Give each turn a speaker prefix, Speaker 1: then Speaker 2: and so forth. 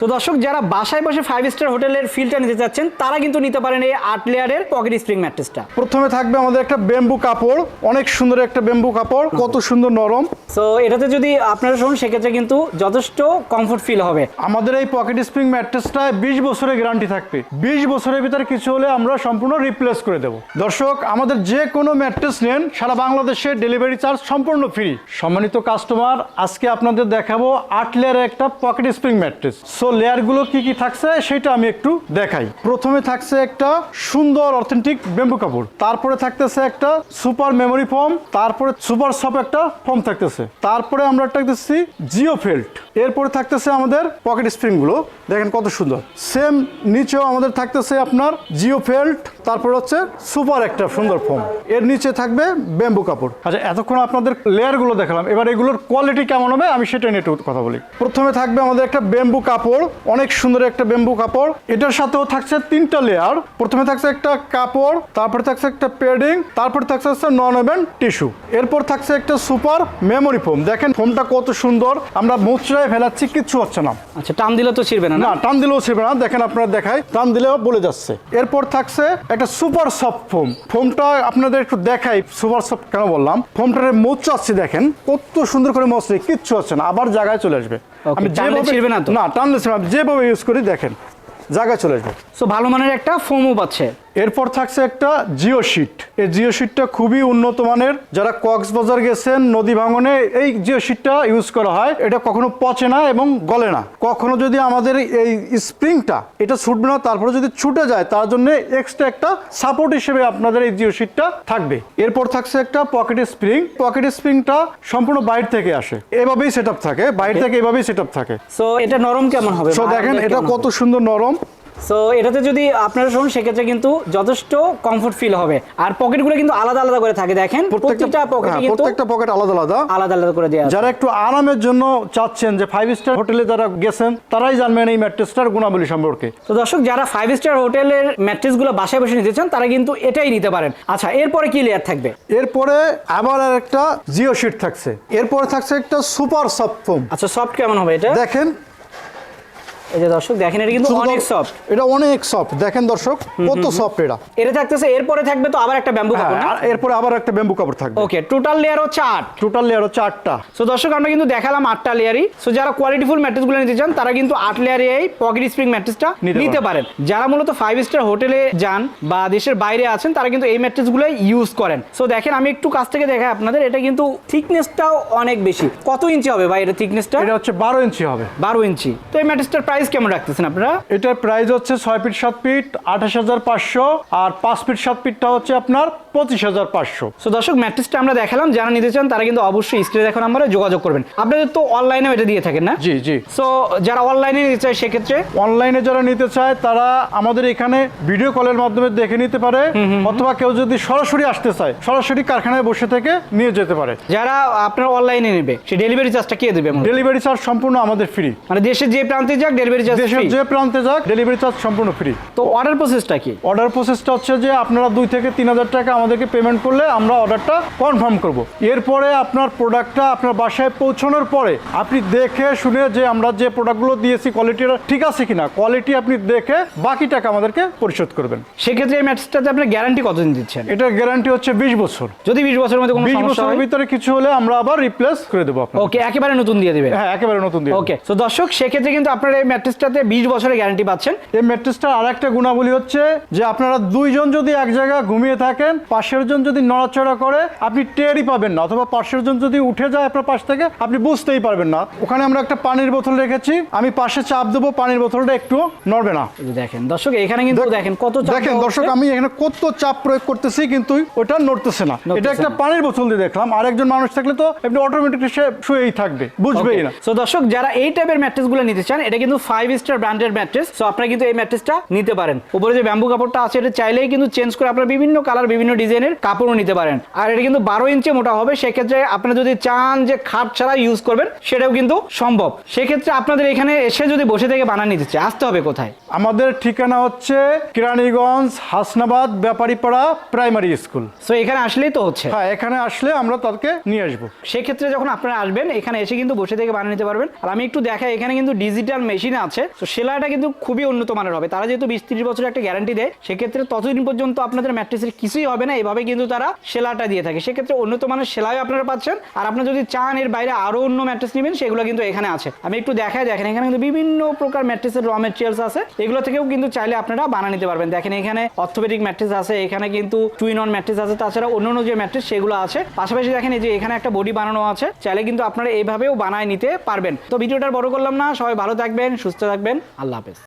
Speaker 1: তো দর্শক যারা বাসায় বসে ফাইভ স্টার হোটেলের ফিলটা নিতে চাচ্ছেন তারা কিন্তু নিতে পারেন এই আট লেয়ারের পকেট স্প্রিং ম্যাট্রেসটা
Speaker 2: প্রথমে থাকবে আমাদের একটা বেম্বু কাপড় অনেক সুন্দর একটা বেম্বু কাপড় কত সুন্দর নরম।
Speaker 1: সো এটাতে যদি আপনারা শুনুন সেক্ষেত্রে কিন্তু যথেষ্ট কমফোর্ট ফিল হবে।
Speaker 2: আমাদের এই পকেট স্প্রিং ম্যাট্রেসটায় বিশ বছরের গ্যারান্টি থাকবে। বিশ বছরের ভিতরে কিছু হলে আমরা সম্পূর্ণ রিপ্লেস করে দেব। দর্শক আমাদের যে কোনো ম্যাট্রেস নেন সারা বাংলাদেশে ডেলিভারি চার্জ সম্পূর্ণ ফ্রি সম্মানিত কাস্টমার আজকে আপনাদের দেখাবো আট লেয়ারের একটা পকেট স্প্রিং ম্যাট্রেস সো লেয়ারগুলো কি কি থাকছে সেটা আমি একটু দেখাই। প্রথমে থাকছে একটা সুন্দর অথেন্টিক বেম্বু কাপড়। তারপরে থাকতেছে একটা সুপার মেমোরি ফর্ম তারপরে সুপার সফট একটা ফর্ম থাকতেছে। তারপরে আমরা একটা দেখতেছি জিও ফেল্ট এরপরে থাকতেছে আমাদের পকেট স্প্রিংগুলো দেখেন কত সুন্দর। সেম নিচেও আমাদের থাকতেছে আপনার জিও ফেল্ট তারপর হচ্ছে সুপার একটা সুন্দর ফোম। এর নিচে থাকবে ব্যাম্বু কাপড়। আচ্ছা এতক্ষণ আপনাদের লেয়ারগুলো দেখালাম। এবার এগুলোর কোয়ালিটি কেমন হবে আমি সেটা নিয়ে একটু কথা বলি। প্রথমে থাকবে আমাদের একটা ব্যাম্বু কাপড়, অনেক সুন্দর একটা ব্যাম্বু কাপড়। এটার সাথেও থাকছে তিনটা লেয়ার প্রথমে থাকছে একটা কাপড়, তারপরে থাকছে একটা প্যাডিং তারপরে থাকছে হচ্ছে নন ওভেন টিস্যু এরপর থাকছে একটা সুপার মেমোরি ফোম দেখেন ফোমটা কত সুন্দর। আমরা মুচড়ায় ফেলাচ্ছি কিচ্ছু হচ্ছে না।
Speaker 1: আচ্ছা টান দিলে তো ছিড়বে না না?
Speaker 2: টান দিলেও ছিড়বে না। দেখেন আপনারা দেখায় টান দিলেও বলে যাচ্ছে। এরপর থাকছে একটা সুপার সফট ফোম। ফোমটা আপনাদের একটু দেখাই সুপার সফট কেন বললাম? ফোমটার মোচাচ্ছি দেখেন। কত সুন্দর করে মশলে কিচ্ছু হচ্ছে না। আবার জায়গায় চলে আসবে।
Speaker 1: টানলে ছিঁড়বে না
Speaker 2: টানলে যেভাবে ইউজ করি দেখেন। জায়গায় চলে আসবে।
Speaker 1: সো ভালো মানের একটা ফোমও পাচ্ছে।
Speaker 2: এরপর থাকছে একটা জিও শিট। এই জিও শিটটা খুবই উন্নত মানের। যারা কক্সবাজার গেছেন নদী ভাঙনে এই জিও শিটটা ইউজ করা হয়। এটা কখনো পচে না এবং গলে না। কখনো যদি আমাদের এই স্প্রিংটা এটা ছুটবে না তারপরে যদি ছুটে যায় তার জন্য এক্সট্রা একটা সাপোর্ট হিসেবে আপনাদের এই জিও শিটটা থাকবে। এরপর থাকছে একটা পকেট স্প্রিং পকেট স্প্রিংটা সম্পূর্ণ বাইরে থেকে আসে। এভাবেই সেট থাকে। বাইরে থেকে এভাবেই সেট থাকে।
Speaker 1: সো এটা নরম কেমন হবে?
Speaker 2: সো দেখেন এটা কত সুন্দর নরম।
Speaker 1: সো এটাতে যদি আপনারা শুনুন সেক্ষেত্রে কিন্তু যথেষ্ট কমফোর্ট ফিল হবে। আর পকেটগুলো কিন্তু আলাদা আলাদা করে থাকে দেখেন। প্রত্যেকটা পকেটে
Speaker 2: হ্যাঁ,
Speaker 1: কিন্তু
Speaker 2: প্রত্যেকটা পকেট আলাদা আলাদা।
Speaker 1: আলাদা আলাদা করে দেওয়া
Speaker 2: যারা একটু আরামের জন্য চাচ্ছেন যে ফাইভ স্টার হোটেলে যারা গেছেন তারাই জানবেন এই ম্যাট্রেসটার গুণাবলী সম্পর্কে।
Speaker 1: তো দর্শক যারা ফাইভ স্টার হোটেলের ম্যাট্রেসগুলো বাসায় বসে নিতে চান তারা কিন্তু এটাই নিতে পারেন। আচ্ছা এরপরে কি লেয়ার থাকবে?
Speaker 2: এরপরে আবার আর একটা জিও শিট থাকছে। এরপরে থাকছে একটা সুপার সফট ফোম
Speaker 1: আচ্ছা সফট কেমন হবে এটা?
Speaker 2: দেখেন
Speaker 1: এই যে দর্শক দেখেন এটা কিন্তু অনেক সফট
Speaker 2: এটা অনেক সফট দেখেন দর্শক কত সফট এটা।
Speaker 1: এটা থাকতেছে এরপরে থাকবে তো আবার একটা ব্যাম্বু কাপড় না?
Speaker 2: আর এরপরে আবার একটা বেম্বু কাপড় থাকবে।
Speaker 1: ওকে টোটাল লেয়ার হচ্ছে আট।
Speaker 2: টোটাল লেয়ার হচ্ছে আটটা।
Speaker 1: সো দর্শক আমরা কিন্তু দেখালাম আটটা লেয়ারই সো যারা কোয়ালিটিফুল ম্যাট্রেসগুলো নিতে চান তারা কিন্তু আট লেয়ারে এই পকেট স্প্রিং ম্যাট্রেসটা
Speaker 2: নিতে
Speaker 1: নিতে পারেন। যারা মূলত ফাইভ স্টার হোটেলে যান বা দেশের বাইরে আছেন তারা কিন্তু এই ম্যাট্রেসগুলো ইউজ করেন। সো দেখেন আমি একটু কাছ থেকে দেখাই আপনাদের। এটা কিন্তু থিকনেসটাও অনেক বেশি। কত ইঞ্চি হবে ভাই এটা থিকনেসটা
Speaker 2: এটা হচ্ছে বারো ইঞ্চি হবে।
Speaker 1: বারো ইঞ্চি তো এই ম্যাট্রেসটার প্রাইস কেমন রাখতেছেন আপনারা?
Speaker 2: এটার প্রাইস হচ্ছে ছয় ফিট, সাত ফিট, আঠাশ হাজার পাঁচশো, আর পাঁচ ফিট, সাত ফিটটা হচ্ছে আপনার পঁচিশ হাজার পাঁচশো।
Speaker 1: সো দর্শক ম্যাট্রেসটা আমরা দেখালাম যারা নিতে চান তারা কিন্তু অবশ্যই স্ক্রিনে দেখো নাম্বারে যোগাযোগ করবেন। আপনাদের তো অনলাইনেও এটা দিয়ে থাকেন না?
Speaker 2: জি জি।
Speaker 1: সো যারা অনলাইনে নিতে চায় সেক্ষেত্রে?
Speaker 2: অনলাইনে যারা নিতে চায় তারা আমাদের এখানে ভিডিও কলের মাধ্যমে দেখে নিতে পারে অথবা কেউ যদি সরাসরি আসতে চায় সরাসরি কারখানায় বসে থেকে নিয়ে যেতে পারে।
Speaker 1: যারা আপনার অনলাইনে নেবে সে ডেলিভারি চার্জটা কে দেবে?
Speaker 2: ডেলিভারি চার্জ সম্পূর্ণ আমাদের ফ্রি
Speaker 1: মানে দেশের যে প্রান্তে যাক ডেলিভারি চার্জ
Speaker 2: দেশের যে প্রান্তে যাক ডেলিভারি চার্জ সম্পূর্ণ ফ্রি
Speaker 1: তো অর্ডার প্রসেসটা কি?
Speaker 2: অর্ডার প্রসেসটা হচ্ছে যে আপনারা দুই থেকে তিন হাজার টাকা আমাদেরকে পেমেন্ট করলে আমরা অর্ডারটা কনফার্ম করব। এরপরে আপনার প্রোডাক্টটা আপনার বাসায় পৌঁছানোর পরে আপনি দেখে শুনে যে আমরা যে প্রোডাক্টগুলো দিয়েছি কোয়ালিটিটা ঠিক আছে কিনা কোয়ালিটি আপনি দেখে বাকি টাকা আমাদেরকে পরিশোধ করবেন।
Speaker 1: সেক্ষেত্রে এই ম্যাটসটাতে আপনার গ্যারান্টি কতদিন দিচ্ছেন?
Speaker 2: এটার গ্যারান্টি হচ্ছে বিশ বছর।
Speaker 1: যদি বিশ বছরের মধ্যে কোনো
Speaker 2: বিশ বছরের ভিতরে কিছু হলে আমরা আবার রিপ্লেস করে দেবো
Speaker 1: ওকে একেবারে নতুন দিয়ে দিবে
Speaker 2: হ্যাঁ একেবারে নতুন দিয়ে
Speaker 1: ওকে তো দর্শক সেক্ষেত্রে কিন্তু আপনার এই ম্যাট্রেসটাতে বিশ বছরের গ্যারান্টি পাচ্ছেন।
Speaker 2: এই ম্যাট্রেসটার আর একটা গুণাবলী হচ্ছে যে আপনারা দুইজন যদি এক জায়গায় ঘুমিয়ে থাকেন পাশের জন যদি নড়াচড়া করে আপনি টেরই পাবেন না। অথবা পাশের জন যদি উঠে যায় আপনার পাশ থেকে আপনি বুঝতেই পারবেন না। ওখানে আমরা একটা পানির বোতল রেখেছি। আমি পাশে চাপ দেবো পানির বোতলটা একটু নড়বে না।
Speaker 1: দেখেন দর্শক এখানে কিন্তু দেখেন কত চাপ
Speaker 2: দেখেন দর্শক আমি এখানে কত চাপ প্রয়োগ করতেছি কিন্তু ওটা নড়তেছে না। এটা একটা পানির বোতল দিয়ে দেখলাম। আরেকজন মানুষ থাকলে তো এমনি অটোমেটিকলি সে শুয়েই থাকবে বুঝবেই না।
Speaker 1: সো দর্শক যারা এই টাইপের ম্যাট্রেসগুলো নিতে চান এটা কিন্তু ফাইভ স্টার ব্র্যান্ডের ম্যাট্রেস সো আপনারা কিন্তু এই ম্যাট্রেসটা নিতে পারেন। উপরে যে ব্যাম্বু কাপড়টা আছে এটা চাইলেই কিন্তু চেঞ্জ করে আপনারা বিভিন্ন কালার বিভিন্ন ডিজাইনের কাপড়ও নিতে পারেন। আর এটা কিন্তু বারো ইঞ্চি মোটা হবে সেক্ষেত্রে আপনি যদি চান যে খাট ছাড়া ইউজ করবেন সেটাও কিন্তু সম্ভব। সেক্ষেত্রে আপনাদের এখানে এসে যদি বসে থেকে বানা নিতে চায় আসতে হবে কোথায়?
Speaker 2: আমাদের ঠিকানা হচ্ছে Keraniganj Hasnabad Byaparipara primary school.
Speaker 1: So এখানে আসলেই তো হচ্ছে।
Speaker 2: হ্যাঁ এখানে আসলে আমরা তাদেরকে নিয়ে আসব।
Speaker 1: সেক্ষেত্রে যখন আপনারা আসবেন এখানে এসে কিন্তু বসে থেকে বানিয়ে নিতে পারবেন। আর আমি একটু দেখাই এখানে কিন্তু ডিজিটাল মেশিন আছে। তো সেলাইটা কিন্তু খুবই উন্নত মানের হবে। তারা যেহেতু বিশ ত্রিশ বছরের একটা গ্যারান্টি দেয় সেক্ষেত্রে ততদিন পর্যন্ত আপনাদের ম্যাট্রেসের কিছুই হবে না। এভাবে কিন্তু তারা সেলাইটা দিয়ে থাকে। সেক্ষেত্রে উন্নত মানের সেলাই আপনারা পাচ্ছেন। আর আপনারা যদি চান এর বাইরে আরও অন্য ম্যাট্রেস নেবেন, সেগুলো কিন্তু এখানে আছে। আমি একটু দেখাই দেখেন, এখানে কিন্তু বিভিন্ন প্রকার ম্যাট্রেসের র মেটেরিয়ালস আছে। এগুলো থেকেও কিন্তু চাইলে আপনারা বানিয়ে নিতে পারবেন। দেখেন এখানে অর্থোপেডিক ম্যাট্রেস আছে, এখানে কিন্তু টুইন অন ম্যাট্রেস আছে, তাছাড়া অন্য অন্য যে ম্যাট্রেস, সেগুলো আছে। পাশাপাশি দেখেন এই যে এখানে একটা বডি বানানো আছে, চাইলে কিন্তু আপনারা এইভাবেও বানায় নিতে পারবেন। তো ভিডিওটা বড় করলাম না, সবাই ভালো থাকবেন, সুস্থ থাকবেন, আল্লাহ হাফেজ।